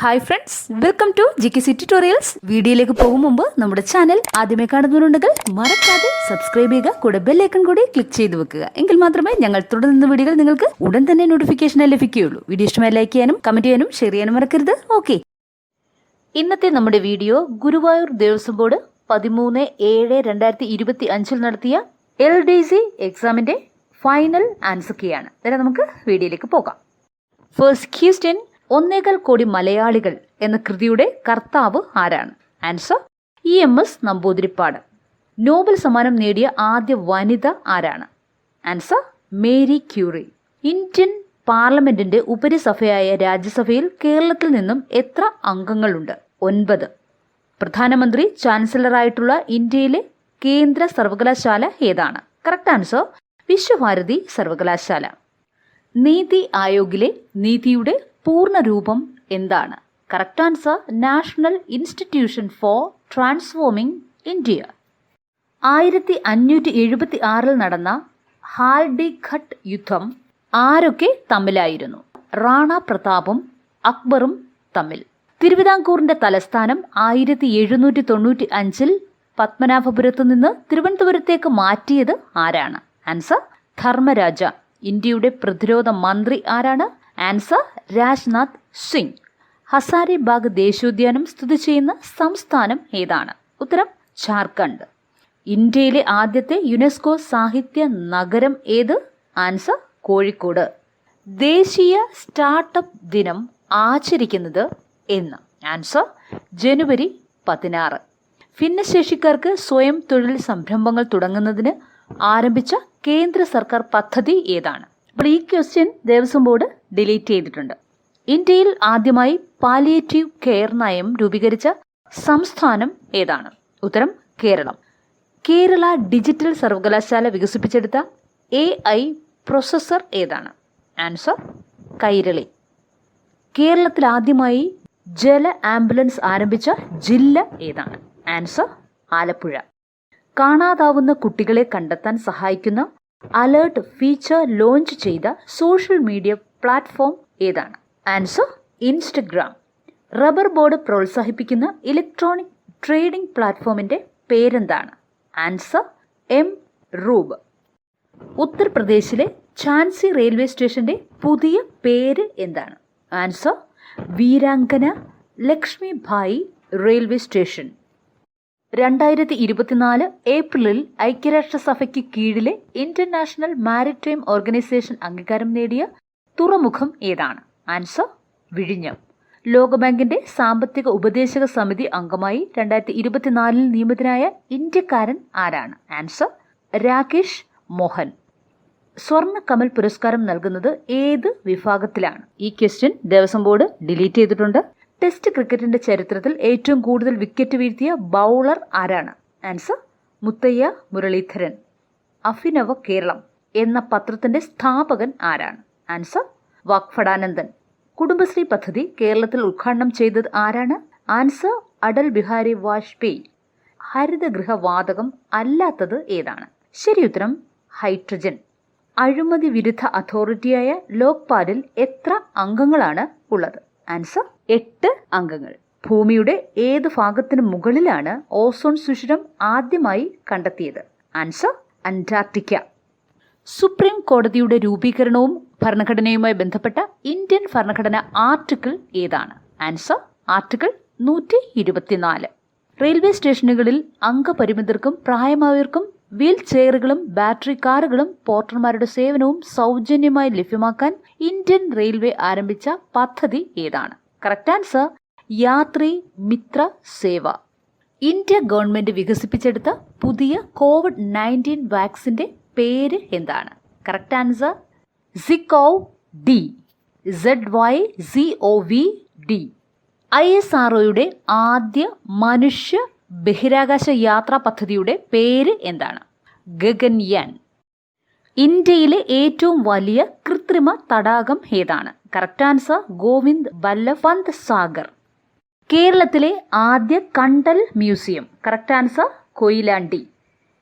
Hi friends welcome to G K C tutorials വീഡിയോയിലേക്ക് പോകും മുമ്പ് നമ്മുടെ ചാനൽ ആദ്യമേ കാണുന്നവരുണ്ടെങ്കിൽ മറക്കാതെ സബ്സ്ക്രൈബ് ചെയ്യുക കൂടെ ബെല്ലൈക്കൺ കൂടി ക്ലിക്ക് ചെയ്ത് വെക്കുക. എങ്കിൽ മാത്രമേ ഞങ്ങൾ തുടർന്ന വീഡിയോകൾ നിങ്ങൾക്ക് ഉടൻ തന്നെ നോട്ടിഫിക്കേഷൻ ലഭിക്കുകയുള്ളൂ. വീഡിയോ ഇഷ്ടമായി ലൈക്ക് ചെയ്യാനും കമന്റ് ചെയ്യാനും ഷെയർ ചെയ്യാനും മറക്കരുത്. ഓക്കെ ഇന്നത്തെ നമ്മുടെ വീഡിയോ ഗുരുവായൂർ ദേവസ്വം ബോർഡ് പതിമൂന്ന് ഏഴ് രണ്ടായിരത്തി ഇരുപത്തി അഞ്ചിൽ നടത്തിയ എൽ ഡി സി എക്സാമിന്റെ ഫൈനൽ ആൻസർ കീയാണ് നമുക്ക് വീഡിയോയിലേക്ക് പോകാം. ഫസ്റ്റ് ക്വസ്റ്റ്യൻ ഒന്നേകാൽ കോടി മലയാളികൾ എന്ന കൃതിയുടെ കർത്താവ് ആരാണ്? Answer E M S Namboodiripad. Nobel സമ്മാനം നേടിയ ആദ്യ വനിത ആരാണ്? Answer Marie Curie. ഇന്ത്യൻ പാർലമെന്റിന്റെ ഉപരിസഭയായ രാജ്യസഭയിൽ കേരളത്തിൽ നിന്നും എത്ര അംഗങ്ങളുണ്ട്? ഒൻപത്. പ്രധാനമന്ത്രി ചാൻസലറായിട്ടുള്ള ഇന്ത്യയിലെ കേന്ദ്ര സർവകലാശാല ഏതാണ്? കറക്റ്റ് ആൻസർ വിശ്വഭാരതി സർവകലാശാല. നീതി ആയോഗിലെ നീതിയുടെ പൂർണ രൂപം എന്താണ്? Correct answer national institution for transforming India ആയിരത്തി അഞ്ഞൂറ്റി എഴുപത്തി ആറിൽ നടന്ന ഹാൽഡിഘട്ട് യുദ്ധം ആരൊക്കെ തമ്മിലായിരുന്നു? റാണ പ്രതാപും അക്ബറും തമ്മിൽ. തിരുവിതാംകൂറിന്റെ തലസ്ഥാനം ആയിരത്തി എഴുന്നൂറ്റി തൊണ്ണൂറ്റി അഞ്ചിൽ പത്മനാഭപുരത്തു നിന്ന് തിരുവനന്തപുരത്തേക്ക് മാറ്റിയത് ആരാണ്? ആൻസർ ധർമ്മരാജ. ഇന്ത്യയുടെ പ്രതിരോധ മന്ത്രി ആരാണ്? ആൻസർ രാജ്നാഥ് സിംഗ്. ഹസാരിബാഗ് ദേശീയോദ്യാനം സ്ഥിതി ചെയ്യുന്ന സംസ്ഥാനം ഏതാണ്? ഉത്തരം ജാർഖണ്ഡ് ഇന്ത്യയിലെ ആദ്യത്തെ യുനെസ്കോ സാഹിത്യ നഗരം ഏത്? ആൻസർ കോഴിക്കോട്. ദേശീയ സ്റ്റാർട്ടപ്പ് ദിനം ആചരിക്കുന്നത് എന്ന്. ആൻസർ ജനുവരി പതിനാറ്. ഭിന്നശേഷിക്കാർക്ക് സ്വയം തൊഴിൽ സംരംഭങ്ങൾ തുടങ്ങുന്നതിന് ആരംഭിച്ച കേന്ദ്ര സർക്കാർ പദ്ധതി ഏതാണ്? അപ്പോൾ ഈ ക്വസ്റ്റ്യൻ ദേവസ്വം ബോർഡ് ഡിലീറ്റ് ചെയ്തിട്ടുണ്ട്. ഇന്ത്യയിൽ ആദ്യമായി പാലിയേറ്റീവ് കെയർ നയം രൂപീകരിച്ച സംസ്ഥാനം ഏതാണ്? ഉത്തരം കേരളം. കേരള ഡിജിറ്റൽ സർവകലാശാല വികസിപ്പിച്ചെടുത്ത എ ഐ പ്രൊസസ്സർ ഏതാണ്? ആൻസർ കൈരളി. കേരളത്തിൽ ആദ്യമായി ജല ആംബുലൻസ് ആരംഭിച്ച ജില്ല ഏതാണ്? ആൻസർ ആലപ്പുഴ. കാണാതാവുന്ന കുട്ടികളെ കണ്ടെത്താൻ സഹായിക്കുന്ന അലേർട്ട് ഫീച്ചർ ലോഞ്ച് ചെയ്ത സോഷ്യൽ മീഡിയ പ്ലാറ്റ്ഫോം ഏതാണ്? Answer Instagram. റബ്ബർ ബോർഡ് പ്രോത്സാഹിപ്പിക്കുന്ന ഇലക്ട്രോണിക് ട്രേഡിംഗ് പ്ലാറ്റ്ഫോമിന്റെ പേരെന്താണ്? Answer M. റൂബ്. ഉത്തർപ്രദേശിലെ ഝാൻസി റെയിൽവേ സ്റ്റേഷന്റെ പുതിയ പേര് എന്താണ്? Answer Veerangana Lakshmi Bai railway station. രണ്ടായിരത്തി ഇരുപത്തിനാല് ഏപ്രിലിൽ ഐക്യരാഷ്ട്രസഭയ്ക്ക് കീഴിലെ ഇന്റർനാഷണൽ മാരിടൈം ഓർഗനൈസേഷൻ അംഗീകാരം നേടിയ തുറമുഖം ഏതാണ്? ആൻസർ വിഴിഞ്ഞം. ലോകബാങ്കിന്റെ സാമ്പത്തിക ഉപദേശക സമിതി അംഗമായി രണ്ടായിരത്തി ഇരുപത്തിനാലിൽ നിയമിതനായ ഇന്ത്യക്കാരൻ ആരാണ്? ആൻസർ രാകേഷ് മോഹൻ. സ്വർണ കമൽ പുരസ്കാരം നൽകുന്നത് ഏത് വിഭാഗത്തിലാണ്? ഈ ക്വസ്റ്റ്യൻ ദേവസ്വം ബോർഡ് ഡിലീറ്റ് ചെയ്തിട്ടുണ്ട്. ടെസ്റ്റ് ക്രിക്കറ്റിന്റെ ചരിത്രത്തിൽ ഏറ്റവും കൂടുതൽ വിക്കറ്റ് വീഴ്ത്തിയ ബൗളർ ആരാണ്? ആൻസർ മുത്തയ്യ മുരളീധരൻ. അഫിനവ കേരളം എന്ന പത്രത്തിന്റെ സ്ഥാപകൻ ആരാണ്? ആൻസർ വാക്ഫടാനന്ദൻ. കുടുംബശ്രീ പദ്ധതി കേരളത്തിൽ ഉദ്ഘാടനം ചെയ്തത് ആരാണ്? ആൻസർ അടൽ ബിഹാരി വാജ്പേയി. ഹരിതഗൃഹവാതകം അല്ലാത്തത് ഏതാണ്? ശരി ഉത്തരം ഹൈഡ്രജൻ. അഴിമതി വിരുദ്ധ അതോറിറ്റിയായ ലോക്പാലിൽ എത്ര അംഗങ്ങളാണ് ഉള്ളത്? ആൻസർ എട്ട് അംഗങ്ങൾ. ഭൂമിയുടെ ഏത് ഭാഗത്തിന് മുകളിലാണ് ഓസോൺ സുഷിരം ആദ്യമായി കണ്ടെത്തിയത്? Answer Antarctica. സുപ്രീം കോടതിയുടെ രൂപീകരണവും ഭരണഘടനയുമായി ബന്ധപ്പെട്ട ഇന്ത്യൻ ഭരണഘടന ആർട്ടിക്കിൾ ഏതാണ്? ആൻസർ ആർട്ടിക്കിൾ നൂറ്റി ഇരുപത്തിനാല് റെയിൽവേ സ്റ്റേഷനുകളിൽ അംഗപരിമിതർക്കും പ്രായമായവർക്കും വീൽ ചെയറുകളും ബാറ്ററി കാറുകളും പോർട്ടർമാരുടെ സേവനവും സൗജന്യമായി ലഭ്യമാക്കാൻ ഇന്ത്യൻ റെയിൽവേ ആരംഭിച്ച പദ്ധതി ഏതാണ്? Correct answer Yatri Mitra Seva. India government വികസിപ്പിച്ചെടുത്ത പുതിയ കോവിഡ് നയന്റീൻ വാക്സിന്റെ പേര് എന്താണ്? Correct answer ZyCoV D Z Y C O V D I S R ഒയുടെ ആദ്യ മനുഷ്യ ബഹിരാകാശ യാത്രാ പദ്ധതിയുടെ പേര് എന്താണ്? ഗഗൻയാൻ ഇന്ത്യയിലെ ഏറ്റവും വലിയ കൃത്രിമ തടാകം ഏതാണ്? കറക്റ്റ് ആൻസർ ഗോവിന്ദ് ബല്ലഭ് പന്ത് സാഗർ. കേരളത്തിലെ ആദ്യ കണ്ടൽ മ്യൂസിയം. Correct answer Koyilandy.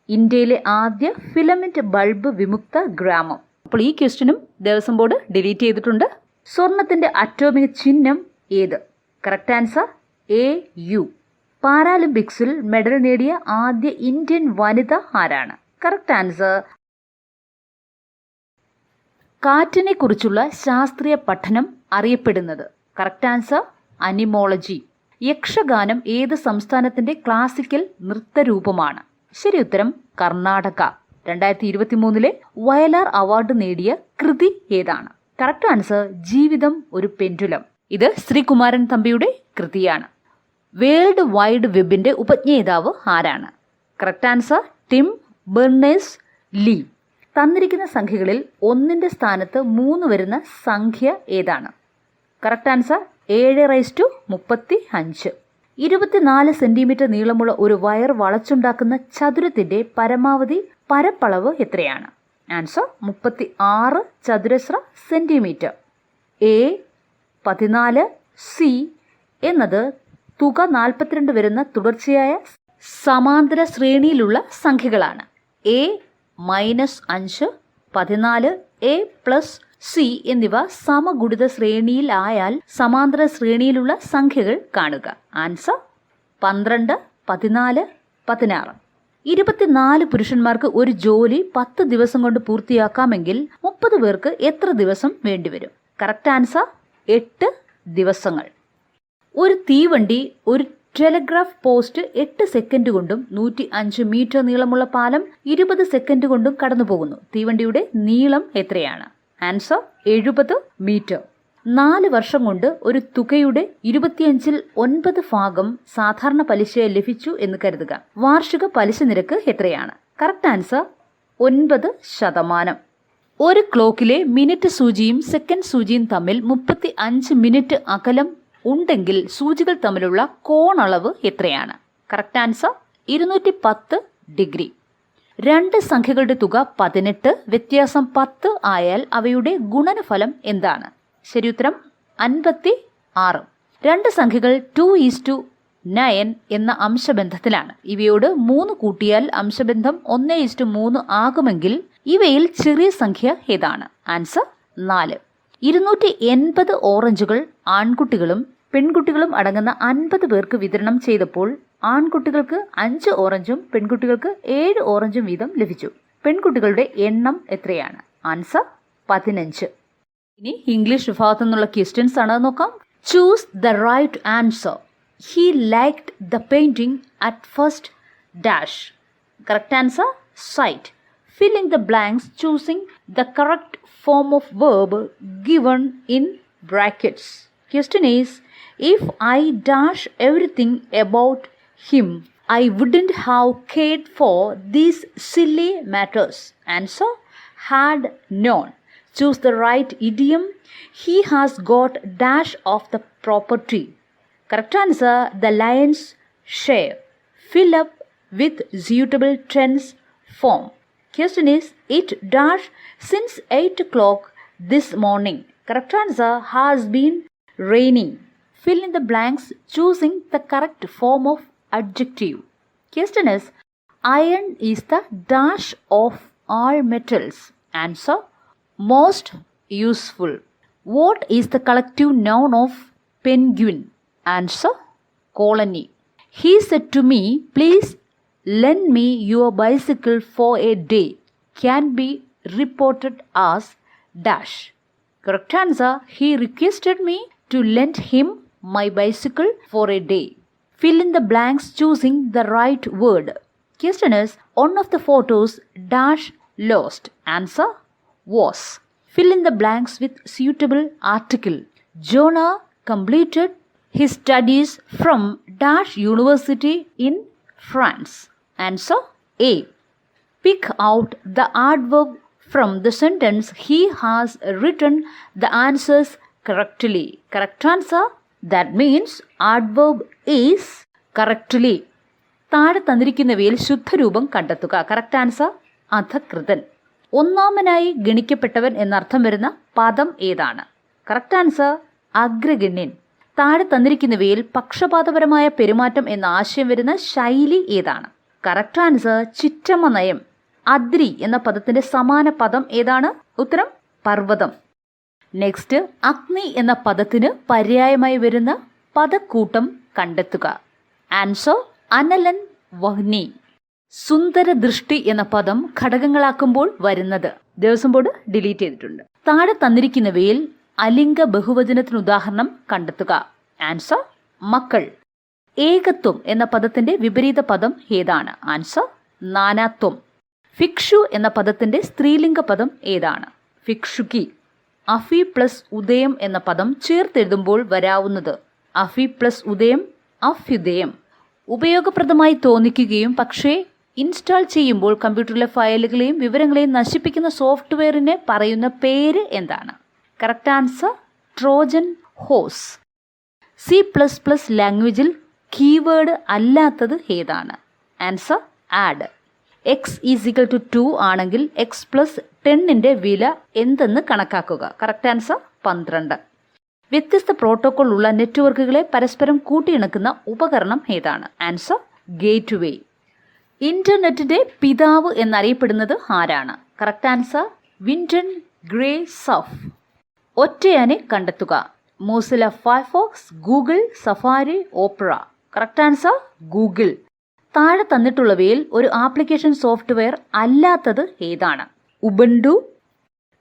ഇന്ത്യയിലെ ആദ്യ ഫിലമെന്റ് ബൾബ് വിമുക്ത ഗ്രാമം. അപ്പോൾ ഈ ക്വസ്റ്റ്യനും ദേവസ്വം ബോർഡ് ഡിലീറ്റ് ചെയ്തിട്ടുണ്ട്. സ്വർണത്തിന്റെ അറ്റോമിക് ചിഹ്നം ഏത്? കറക്റ്റ് ആൻസർ എ യു പാരാലിമ്പിക്സിൽ മെഡൽ നേടിയ ആദ്യ ഇന്ത്യൻ വനിത ആരാണ്? കറക്റ്റ് ആൻസർ കാറ്റിനെ കുറിച്ചുള്ള ശാസ്ത്രീയ പഠനം അറിയപ്പെടുന്നത്. കറക്റ്റ് ആൻസർ അനിമോളജി യക്ഷഗാനം ഏത് സംസ്ഥാനത്തിന്റെ ക്ലാസിക്കൽ നൃത്തരൂപമാണ്? ശരി ഉത്തരം കർണാടക. രണ്ടായിരത്തി ഇരുപത്തി മൂന്നിലെ വയലാർ അവാർഡ് നേടിയ കൃതി ഏതാണ്? കറക്റ്റ് ആൻസർ ജീവിതം ഒരു പെൻഡുലം. ഇത് ശ്രീകുമാരൻ തമ്പിയുടെ കൃതിയാണ്. വേൾഡ് വൈഡ് വെബിന്റെ ഉപജ്ഞേതാവ് ആരാണ്? Correct answer Tim Berners Lee തന്നിരിക്കുന്ന സംഖ്യകളിൽ ഒന്നിന്റെ സ്ഥാനത്ത് മൂന്ന് വരുന്ന സംഖ്യ ഏതാണ്? കറക്റ്റ് ആൻസർ ഏഴ് റൈസ് ടു മുപ്പത്തി അഞ്ച് ഇരുപത്തിനാല് സെന്റിമീറ്റർ നീളമുള്ള ഒരു വയർ വളച്ചുണ്ടാക്കുന്ന ചതുരത്തിന്റെ പരമാവധി പരപ്പളവ് എത്രയാണ്? ആൻസർ മുപ്പത്തി ആറ് ചതുരശ്ര സെന്റിമീറ്റർ എ പതിനാല് സി എന്നത് തുക നാൽപ്പത്തിരണ്ട് വരുന്ന തുടർച്ചയായ സമാന്തര ശ്രേണിയിലുള്ള സംഖ്യകളാണ്. എ മൈനസ് അഞ്ച് പതിനാല് എ പ്ലസ് സി എന്നിവ സമഗുണിത ശ്രേണിയിൽ ആയാൽ സമാന്തര ശ്രേണിയിലുള്ള സംഖ്യകൾ കാണുക. ആൻസർ പന്ത്രണ്ട് പതിനാല് പതിനാറ്. ഇരുപത്തിനാല് പുരുഷന്മാർക്ക് ഒരു ജോലി പത്ത് ദിവസം കൊണ്ട് പൂർത്തിയാക്കാമെങ്കിൽ മുപ്പത് പേർക്ക് എത്ര ദിവസം വേണ്ടിവരും? കറക്റ്റ് ആൻസർ എട്ട് ദിവസങ്ങൾ. ഒരു തീവണ്ടി ഒരു ടെലഗ്രാഫ് പോസ്റ്റ് എട്ട് സെക്കൻഡ് കൊണ്ടും നൂറ്റി അഞ്ച് മീറ്റർ നീളമുള്ള പാലം ഇരുപത് സെക്കൻഡ് കൊണ്ടും കടന്നുപോകുന്നു. തീവണ്ടിയുടെ നീളം എത്രയാണ്? ആൻസർ എഴുപത് മീറ്റർ. നാല് വർഷം കൊണ്ട് ഒരു തുകയുടെ ഇരുപത്തിയഞ്ചിൽ ഒൻപത് ഭാഗം സാധാരണ പലിശ ലഭിച്ചു എന്ന് കരുതുക. വാർഷിക പലിശ നിരക്ക് എത്രയാണ്? കറക്റ്റ് ആൻസർ ഒൻപത് ശതമാനം. ഒരു ക്ലോക്കിലെ മിനിറ്റ് സൂചിയും സെക്കൻഡ് സൂചിയും തമ്മിൽ മുപ്പത്തി അഞ്ച് മിനിറ്റ് അകലം ഉണ്ടെങ്കിൽ സൂചികൾ തമ്മിലുള്ള കോണളവ് എത്രയാണ്? കറക്റ്റ് ആൻസർ ഇരുന്നൂറ്റി പത്ത് ഡിഗ്രി. രണ്ട് സംഖ്യകളുടെ തുക പതിനെട്ട് വ്യത്യാസം പത്ത് ആയാൽ അവയുടെ ഗുണനഫലം എന്താണ്? ശരി ഉത്തരം അൻപത്തി ആറ് രണ്ട് സംഖ്യകൾ ടു ഈസ് ടു നയൻ എന്ന അംശബന്ധത്തിലാണ്. ഇവയോട് മൂന്ന് കൂട്ടിയാൽ അംശബന്ധം ഒന്ന് ഈസ് മൂന്ന് ആകുമെങ്കിൽ ഇവയിൽ ചെറിയ സംഖ്യ ഏതാണ്? ആൻസർ നാല്. ഇരുന്നൂറ്റി എൺപത് ഓറഞ്ചുകൾ ആൺകുട്ടികളും പെൺകുട്ടികളും അടങ്ങുന്ന അൻപത് പേർക്ക് വിതരണം ചെയ്തപ്പോൾ ആൺകുട്ടികൾക്ക് അഞ്ച് ഓറഞ്ചും പെൺകുട്ടികൾക്ക് ഏഴ് ഓറഞ്ചും വീതം ലഭിച്ചു. പെൺകുട്ടികളുടെ എണ്ണം എത്രയാണ്? ആൻസർ പതിനഞ്ച്. ഇനി ഇംഗ്ലീഷ് വിഭാഗത്തു നിന്നുള്ള ക്വസ്റ്റ്യൻസ് ആണ്. നോക്കാം. Choose the right answer he liked the painting at first dash correct answer sight filling the blanks choosing the correct form of verb given in brackets. Question is if i dash everything about him i wouldn't have cared for these silly matters. Answer had known choose the right idiom. He has got dash of the property. Correct answer the lion's share. Fill up with suitable tense form Question is, it dash since 8 o'clock this morning. Correct answer has been raining. Fill in the blanks choosing the correct form of adjective. Question is, iron is the dash of all metals. Answer, most useful. What is the collective noun of penguin? Answer, colony. He said to me, please lend me your bicycle for a day. Can be reported as dash. Correct answer he requested me to lend him my bicycle for a day. Fill in the blanks choosing the right word. Question is one of the photos dash lost. Answer was. Fill in the blanks with suitable article. Jonah completed his studies from dash university in france Answer out the out work from the sentence sentence has written the answers correctly correct answer that means means adverb is correctly താഴെ തന്നിരിക്കുന്നവയിൽ ശുദ്ധരൂപം കണ്ടെത്തുക. കറക്റ്റ് ആൻസർ അധകൃതൻ. ഒന്നാമനായി ഗണിക്കപ്പെട്ടവൻ എന്നർത്ഥം വരുന്ന പദം ഏതാണ്? കറക്റ്റ് ആൻസർ അഗ്രഗണ്യൻ. താഴെ തന്നിരിക്കുന്നവയിൽ പക്ഷപാതപരമായ പെരുമാറ്റം എന്ന ആശയം വരുന്ന ശൈലി ഏതാണ്? കറക്റ്റ് ആൻസർ ചിറ്റമ്മ നയം അദ്രി എന്ന പദത്തിന്റെ സമാന പദം ഏതാണ്? ഉത്തരം പർവതം. നെക്സ്റ്റ് അഗ്നി എന്ന പദത്തിന് പര്യായമായി വരുന്ന പദക്കൂട്ടം കണ്ടെത്തുക. ആൻസർ അനലൻ വഹ്നി. സുന്ദര ദൃഷ്ടി എന്ന പദം ഘടകങ്ങളാക്കുമ്പോൾ വരുന്നത്. ദേവസ്വം ബോർഡ് ഡിലീറ്റ് ചെയ്തിട്ടുണ്ട്. താഴെ തന്നിരിക്കുന്നവയിൽ അലിംഗ ബഹുവചനത്തിന് ഉദാഹരണം കണ്ടെത്തുക. ആൻസർ മക്കൾ. ഏകത്വം എന്ന പദത്തിന്റെ വിപരീത പദം ഏതാണ്? ആൻസർ നാനാത്വം. ഫിക്ഷു എന്ന പദത്തിന്റെ സ്ത്രീലിംഗ പദം ഏതാണ്? ഫിക്ഷുകി അഫി പ്ലസ് ഉദയം എന്ന പദം ചേർത്തെഴുതുമ്പോൾ വരാവുന്നത് അഫി പ്ലസ് ഉദയം അഫ്യുദയം. ഉപയോഗപ്രദമായി തോന്നിക്കുകയും പക്ഷേ ഇൻസ്റ്റാൾ ചെയ്യുമ്പോൾ കമ്പ്യൂട്ടറിലെ ഫയലുകളെയും വിവരങ്ങളെയും നശിപ്പിക്കുന്ന സോഫ്റ്റ്വെയറിനെ പറയുന്ന പേര് എന്താണ്? Correct answer Trojan horse C plus plus ലാംഗ്വേജിൽ കീവേഡ് അല്ലാത്തത് ഏതാണ്? Answer add x is equal to two ആണെങ്കിൽ എക്സ് പ്ലസ് ടെന്നിന്റെ വില എന്തെന്ന് കണക്കാക്കുക? കറക്റ്റ് ആൻസർ പന്ത്രണ്ട്. വ്യത്യസ്ത പ്രോട്ടോകോൾ ഉള്ള നെറ്റ്വർക്കുകളെ പരസ്പരം കൂട്ടിയിണക്കുന്ന ഉപകരണം ഏതാണ്? ആൻസർ ഗേറ്റ് വേ ഇന്റർനെറ്റിന്റെ പിതാവ് എന്നറിയപ്പെടുന്നത് ആരാണ്? കറക്റ്റ് ആൻസർ വിന്റൺ ഗ്രേ സഫ് ഒറ്റയാനെ കണ്ടെത്തുക. Mozilla Firefox Google Safari Opera correct answer Google താഴെ തന്നിട്ടുള്ളവയിൽ ഒരു ആപ്ലിക്കേഷൻ സോഫ്റ്റ്വെയർ അല്ലാത്തത് ഏതാണ്? ഉബണ്ടു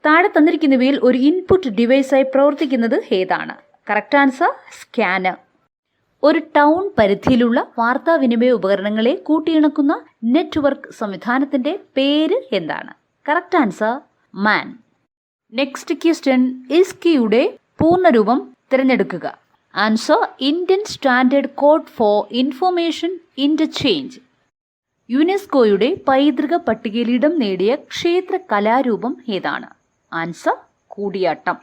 താഴെ തന്നിരിക്കുന്നവയിൽ ഒരു ഇൻപുട്ട് ഡിവൈസായി പ്രവർത്തിക്കുന്നത് ഏതാണ്? കറക്റ്റ് ആൻസർ സ്കാനർ ഒരു ടൗൺ പരിധിയിലുള്ള വാർത്താവിനിമയ ഉപകരണങ്ങളെ കൂട്ടിയിണക്കുന്ന നെറ്റ്വർക്ക് സംവിധാനത്തിന്റെ പേര് എന്താണ്? Correct answer MAN next question ഇസ്കിയുടെ പൂർണരൂപം തിരഞ്ഞെടുക്കുക. Answer Indian standard code for information interchange യുനെസ്കോയുടെ പൈതൃക പട്ടികയിൽ ഇടം നേടിയ ക്ഷേത്ര കലാരൂപം ഏതാണ്? ആൻസർ കൂടിയാട്ടം.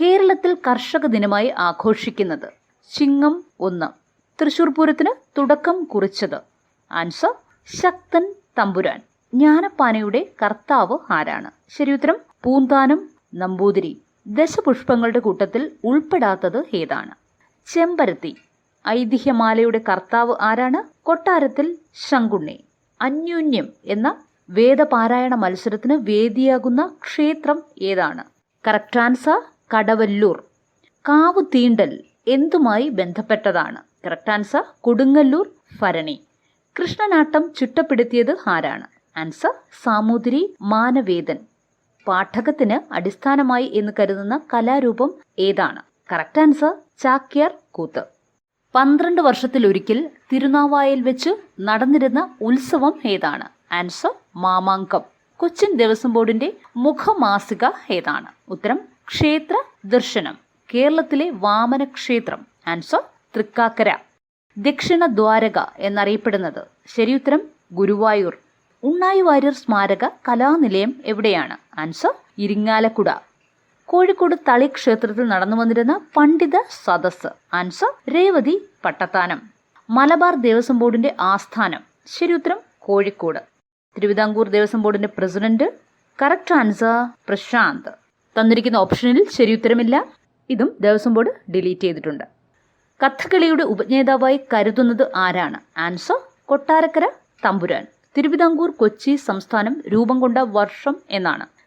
കേരളത്തിൽ കർഷക ദിനമായി ആഘോഷിക്കുന്നത് ചിങ്ങം ഒന്ന്. തൃശൂർ പൂരത്തിന് തുടക്കം കുറിച്ചത്. ആൻസർ ശക്തൻ തമ്പുരാൻ. ജ്ഞാനപ്പാനയുടെ കർത്താവ് ആരാണ്? ശരിയുത്തരം പൂന്താനം നമ്പൂതിരി. ദശപുഷ്പങ്ങളുടെ കൂട്ടത്തിൽ ഉൾപ്പെടാത്തത് ഏതാണ്? ചെമ്പരത്തി. ഐതിഹ്യമാലയുടെ കർത്താവ് ആരാണ്? കൊട്ടാരത്തിൽ ശങ്കുണ്ണി. അന്യൂന്യം എന്ന വേദപാരായണ മത്സരത്തിന് വേദിയാകുന്ന ക്ഷേത്രം ഏതാണ്? Correct answer Kadavallur. കാവ് തീണ്ടൽ എന്തുമായി ബന്ധപ്പെട്ടതാണ്? Correct answer Kodungallur Bharani. Krishnanattam ചുട്ടപ്പെടുത്തിയത് ആരാണ്? ആൻസർ സാമൂതിരി മാനവേദൻ. പാഠകത്തിന് അടിസ്ഥാനമായി എന്ന് കരുതുന്ന കലാരൂപം ഏതാണ്? Correct answer Chakyar Koothu. പന്ത്രണ്ട് വർഷത്തിലൊരിക്കൽ തിരുനാവായിൽ വെച്ച് നടന്നിരുന്ന ഉത്സവം ഏതാണ്? ആൻസർ മാമാങ്കം. കൊച്ചിൻ ദേവസ്വം ബോർഡിന്റെ മുഖമാസിക ഏതാണ്? ഉത്തരം ക്ഷേത്ര ദർശനം. കേരളത്തിലെ വാമന ക്ഷേത്രം. ആൻസർ തൃക്കാക്കര. ദക്ഷിണ ദ്വാരക എന്നറിയപ്പെടുന്നത്. ശരിയുത്തരം ഗുരുവായൂർ. ഉണ്ണായി വാര്യർ സ്മാരക കലാനിലയം എവിടെയാണ്? ആൻസർ ഇരിങ്ങാലക്കുട. കോഴിക്കോട് തളി ക്ഷേത്രത്തിൽ നടന്നു വന്നിരുന്ന പണ്ഡിത സദസ് ആൻസർ രേവതി പട്ടത്താനം. മലബാർ ദേവസ്വം ബോർഡിന്റെ ആസ്ഥാനം. ശരിയുത്തരം കോഴിക്കോട്. തിരുവിതാംകൂർ ദേവസ്വം ബോർഡിന്റെ പ്രസിഡന്റ്. Correct answer Prashant. തന്നിരിക്കുന്ന ഓപ്ഷനിൽ ശരിയുത്തരമില്ല ഇതും ദേവസ്വം ബോർഡ് ഡിലീറ്റ് ചെയ്തിട്ടുണ്ട്. കഥകളിയുടെ ഉപജ്ഞേതാവായി കരുതുന്നത് ആരാണ്? ആൻസർ കൊട്ടാരക്കര തമ്പുരാൻ. തിരുവിതാംകൂർ കൊച്ചി സംസ്ഥാനം രൂപം കൊണ്ട വർഷം എന്നാണ്.